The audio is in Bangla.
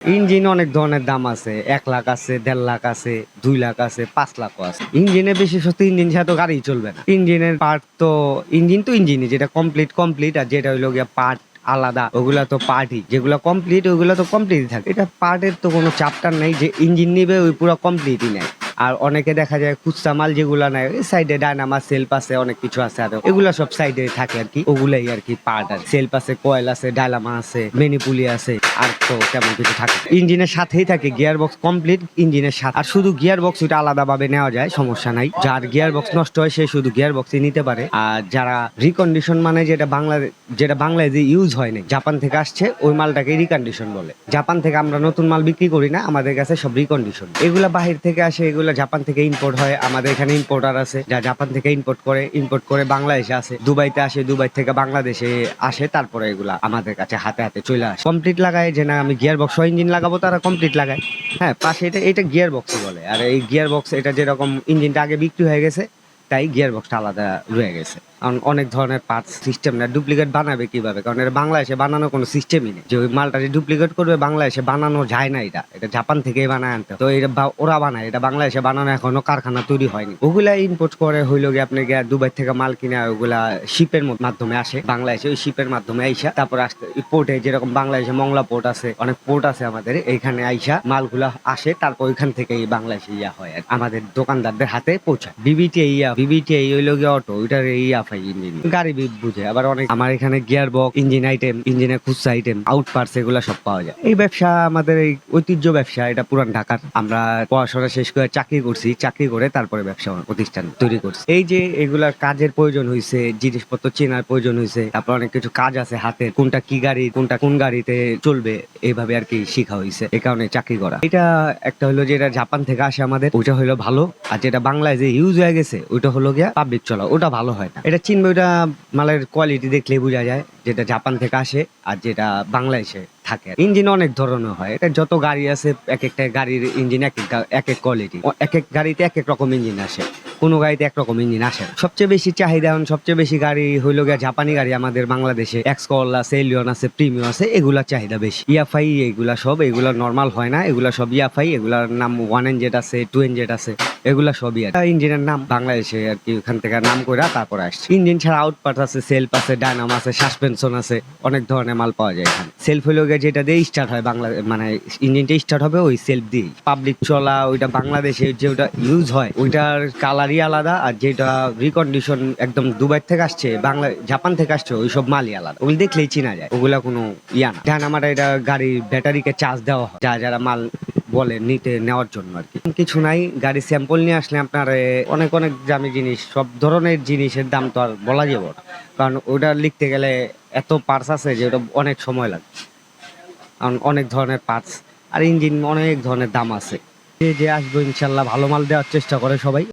ইঞ্জিন অনেক ধরনের দাম আছে, এক লাখ আছে, দেড় লাখ আছে, দুই লাখ আছে, পাঁচ লাখও আছে। ইঞ্জিনে বিশেষত ইঞ্জিন ছাড়া তো গাড়ি চলবে না। ইঞ্জিনের পার্ট তো, ইঞ্জিন তো ইঞ্জিনই, যেটা কমপ্লিট কমপ্লিট আর যেটা হইল গিয়া পার্ট আলাদা, ওগুলা তো পার্টই যেগুলো কমপ্লিট ওগুলো তো কমপ্লিট থাকে। এটা পার্টের তো কোনো চাপটার নেই, যে ইঞ্জিন নিবে, ওই পুরো কমপ্লিটই নেয় আর অনেকে দেখা যায় খুচরা মাল যেগুলো নেয় সাইডে ডায়নামা সেলফ আছে, অনেক কিছু আছে আর। এগুলো সব সাইডে থাকে আর কি। ওগুলাই আর কি পার্ট আর সেলফ আছে কয়েল আছে, ডায়নামা আছে মেনিপুলি আছে, আর তো তেমন কিছু থাকে ইঞ্জিনের সাথেই থাকে গিয়ার বক্স কমপ্লিট ইঞ্জিনের সাথে আর শুধু গিয়ার বক্স ওটা আলাদাভাবে নেওয়া যায়, সমস্যা নাই। যার গিয়ার বক্স নষ্ট হয়, সে শুধু গিয়ার বক্সই নিতে পারে। আর যারা রিকন্ডিশন মানে যেটা বাংলা যেটা বাংলায় যে ইউজ হয় না জাপান থেকে আসছে, ওই মালটাকে রিকন্ডিশন বলে। জাপান থেকে আমরা নতুন মাল বিক্রি করি না, আমাদের কাছে সব রিকন্ডিশন এগুলা বাহির থেকে আসে, এগুলা জাপান থেকে ইম্পোর্ট হয়, আমাদের এখানে ইম্পোর্টার আছে, যা জাপান থেকে ইম্পোর্ট করে ইম্পোর্ট করে বাংলাদেশে আসে। দুবাইতে আসে, দুবাই থেকে বাংলাদেশে আসে, তারপরে এগুলা আমাদের কাছে হাতে হাতে চলে আসে। কমপ্লিট লাগায় যে না, আমি গিয়ার বক্স ইঞ্জিন লাগাবো, তারা কমপ্লিট লাগায়। হ্যাঁ পাশে এটা এটা গিয়ার বক্স বলে। আর এই গিয়ার বক্স এটা যেরকম ইঞ্জিনটা আগে বিক্রি হয়ে গেছে, তাই গিয়ার বক্সটা আলাদা রয়ে গেছে। অনেক ধরনের পার্টস সিস্টেম না ডুপ্লিকেট বানাবে কীভাবে? কারণ এটা বাংলাদেশে বানানো কোনো সিস্টেমই নেই। যে ওই মালটা ডুপ্লিকেট করবে বাংলাদেশে বানানো যায় না এটা। এটা জাপান থেকেই বানায় আনতে তো এটা ওরা বানায়, এটা বাংলাদেশে বানানো এখনও কারখানা তৈরি হয়নি। ওগুলা ইম্পোর্ট করে হইল গিয়ে আপনি গিয়ে দুবাই থেকে মাল কিনে ওগুলা শিপের মাধ্যমে আসে। বাংলাদেশে ওই শিপের মাধ্যমে আইসা, তারপর আসতে পোর্টে যেরকম বাংলাদেশে মংলা পোর্ট আছে, অনেক পোর্ট আছে আমাদের, এইখানে আইসা মালগুলা আসে, তারপর ওইখান থেকে এই বাংলাদেশে ইয়া হয় আমাদের দোকানদারদের হাতে পৌঁছায়। বিবিটি ইয়া বিবিটি অটো ওইটার ইয়া ইঞ্জিন। গাড়ি বুঝে, আবার অনেক আমার এখানে গিয়ার ইঞ্জিন আইটেম খুচরা আইটেম আউট পার্টস এগুলো সব পাওয়া যায়। এই ব্যবসা, আমাদের এই ঐতিহ্য ব্যবসা, এটা পুরান ঢাকার। আমরা পড়াশোনা শেষ করে চাকরি করছি, চাকরি করে তারপরে ব্যবসা প্রতিষ্ঠান তৈরি করছি। এই যে এগুলার কাজের প্রয়োজন হয়েছে জিনিসপত্র চেনার প্রয়োজন হয়েছে তারপর অনেক কিছু কাজ আছে হাতে, কোনটা কি গাড়ি, কোনটা কোন গাড়িতে চলবে এইভাবে আর কি শিখা হয়েছে এই কারণে চাকরি করা। এটা একটা হলো যে এটা জাপান থেকে আসে আমাদের, ওইটা হলো ভালো, আর যেটা বাংলায় যে ইউজ হয়ে গেছে, ওইটা হলো গিয়া পাবলিক চলা, ওটা ভালো হয় না। এটা চিনবে ওটা মালের কোয়ালিটি দেখলে বোঝা যায়, যেটা জাপান থেকে আসে আর যেটা বাংলাদেশে থাকে। ইঞ্জিন অনেক ধরনের হয়, এটা যত গাড়ি আছে, এক একটা গাড়ির ইঞ্জিন এক এক এক কোয়ালিটি এক এক গাড়িতে এক এক রকম ইঞ্জিন আসে, কোনো গাড়িতে একরকম ইঞ্জিন আসে। সবচেয়ে বেশি চাহিদা এখন, সবচেয়ে বেশি গাড়ি হইল গিয়া জাপানি গাড়ি, আমাদের বাংলাদেশে এক্সকল আছে এলিয়ন আছে প্রিমিয়াম আছে এগুলা চাহিদা বেশি। ইয়াফাই এগুলা সব, এগুলা নর্মাল হয় না, এগুলা সব ইয়াফাই এগুলার নাম ওয়ান এনজেড আছে টু এনজেড আছে। এগুলা সবই আর ইঞ্জিনের নাম। বাংলাদেশে আর কি ওখান থেকে নাম করে তারপরে আসছে। ইঞ্জিন ছাড়া আউটপার্ট আছে সেলফ আছে ডায়নাম আছে সাসপেনশন আছে অনেক ধরনের মাল পাওয়া যায় এখানে। সেলফ গিয়ে যেটা দিয়ে স্টার্ট হয় বাংলা মানে ইঞ্জিনটা স্টার্ট হবে ওই সেলফ দিয়ে পাবলিক চলা ওইটা বাংলাদেশে যেটা ইউজ হয় ওইটার কালারই আলাদা আর যেটা রিকন্ডিশন একদম দুবাই থেকে আসছে বাংলা জাপান থেকে আসছে ওইসব মালই আলাদা। ওগুলো দেখলেই চেনা যায়। ওগুলা কোনো ইয়া না। ডায়নামাটা এটা গাড়ির ব্যাটারিকে চার্জ দেওয়া হয়। যা যারা মাল বলে নিতে, নেওয়ার জন্য আর কি। কিছু নাই, গাড়ি স্যাম্পল নিয়ে আসলে আপনার অনেক অনেক দামি জিনিস, সব ধরনের জিনিসের দাম তো আর বলা যাবে না। কারণ ওটা লিখতে গেলে এত পার্টস আছে যে ওটা অনেক সময় লাগে কারণ অনেক ধরনের পার্টস আর ইঞ্জিন অনেক ধরনের দাম আছে। যে যে আসব ইনশাল্লাহ, ভালো মাল দেওয়ার চেষ্টা করে সবাই।